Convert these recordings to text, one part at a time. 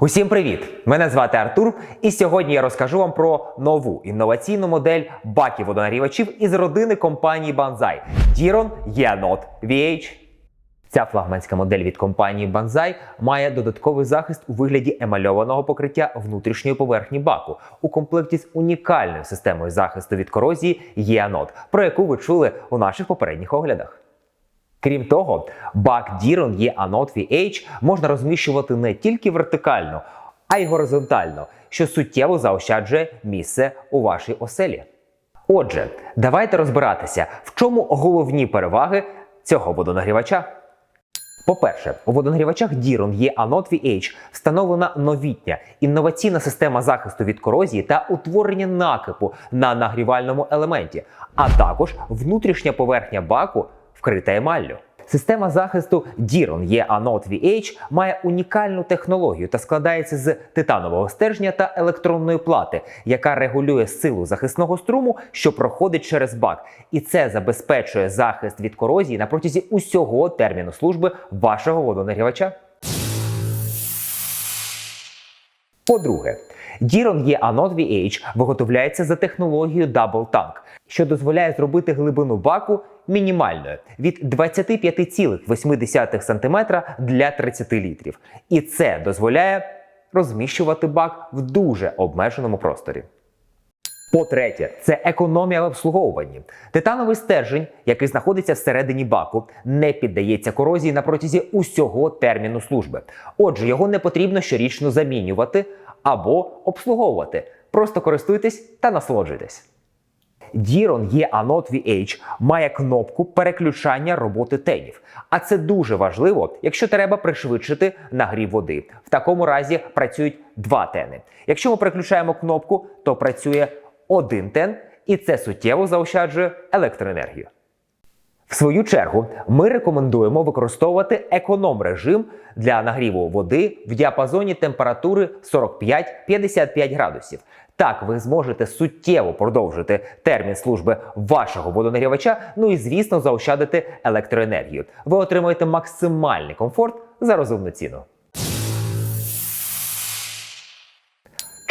Усім привіт! Мене звати Артур, і сьогодні я розкажу вам про нову інноваційну модель баків водонагрівачів із родини компанії Banzai Diron Yanot VH. Ця флагманська модель від компанії Banzai має додатковий захист у вигляді емальованого покриття внутрішньої поверхні баку у комплекті з унікальною системою захисту від корозії Yanot, про яку ви чули у наших попередніх оглядах. Крім того, бак Diron є Anode VH можна розміщувати не тільки вертикально, а й горизонтально, що суттєво заощаджує місце у вашій оселі. Отже, давайте розбиратися, в чому головні переваги цього водонагрівача. По-перше, у водонагрівачах Diron є Anode VH встановлена новітня інноваційна система захисту від корозії та утворення накипу на нагрівальному елементі, а також внутрішня поверхня баку вкрита емаллю. Система захисту Diron є Anode VH має унікальну технологію та складається з титанового стержня та електронної плати, яка регулює силу захисного струму, що проходить через бак, і це забезпечує захист від корозії на протязі усього терміну служби вашого водонагрівача. По-друге, Diron є Anode VH виготовляється за технологією Double Tank, що дозволяє зробити глибину баку мінімальною від 25,8 см для 30 літрів. І це дозволяє розміщувати бак в дуже обмеженому просторі. По-третє, це економія в обслуговуванні. Титановий стержень, який знаходиться всередині баку, не піддається корозії на протязі усього терміну служби. Отже, його не потрібно щорічно замінювати або обслуговувати. Просто користуйтесь та насолоджуйтесь. Є Anode VH має кнопку переключання роботи тенів. А це дуже важливо, якщо треба пришвидшити нагрів води. В такому разі працюють два тени. Якщо ми переключаємо кнопку, то працює один тен, і це суттєво заощаджує електроенергію. Свою чергу, ми рекомендуємо використовувати економ режим для нагріву води в діапазоні температури 45-55 градусів. Так ви зможете суттєво продовжити термін служби вашого водонагрівача, ну і звісно заощадити електроенергію. Ви отримаєте максимальний комфорт за розумну ціну.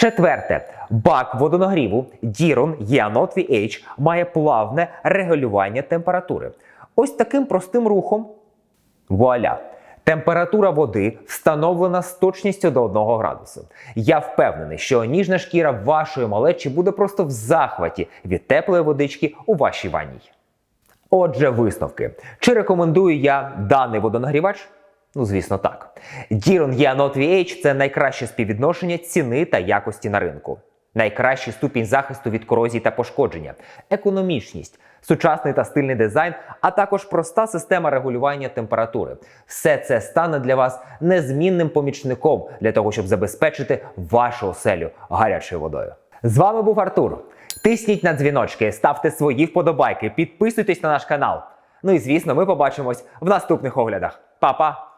Четверте, бак водонагріву Diron Yanot VH має плавне регулювання температури. Ось таким простим рухом. Вуаля! Температура води встановлена з точністю до 1 градусу. Я впевнений, що ніжна шкіра вашої малечі буде просто в захваті від теплої водички у вашій ванній. Отже, висновки. Чи рекомендую я даний водонагрівач? Ну, звісно, так. Diron Yanot VH – це найкраще співвідношення ціни та якості на ринку. Найкращий ступінь захисту від корозії та пошкодження, економічність, сучасний та стильний дизайн, а також проста система регулювання температури. Все це стане для вас незмінним помічником для того, щоб забезпечити вашу оселю гарячою водою. З вами був Артур. Тисніть на дзвіночки, ставте свої вподобайки, підписуйтесь на наш канал. Ну і звісно, ми побачимось в наступних оглядах. Па-па!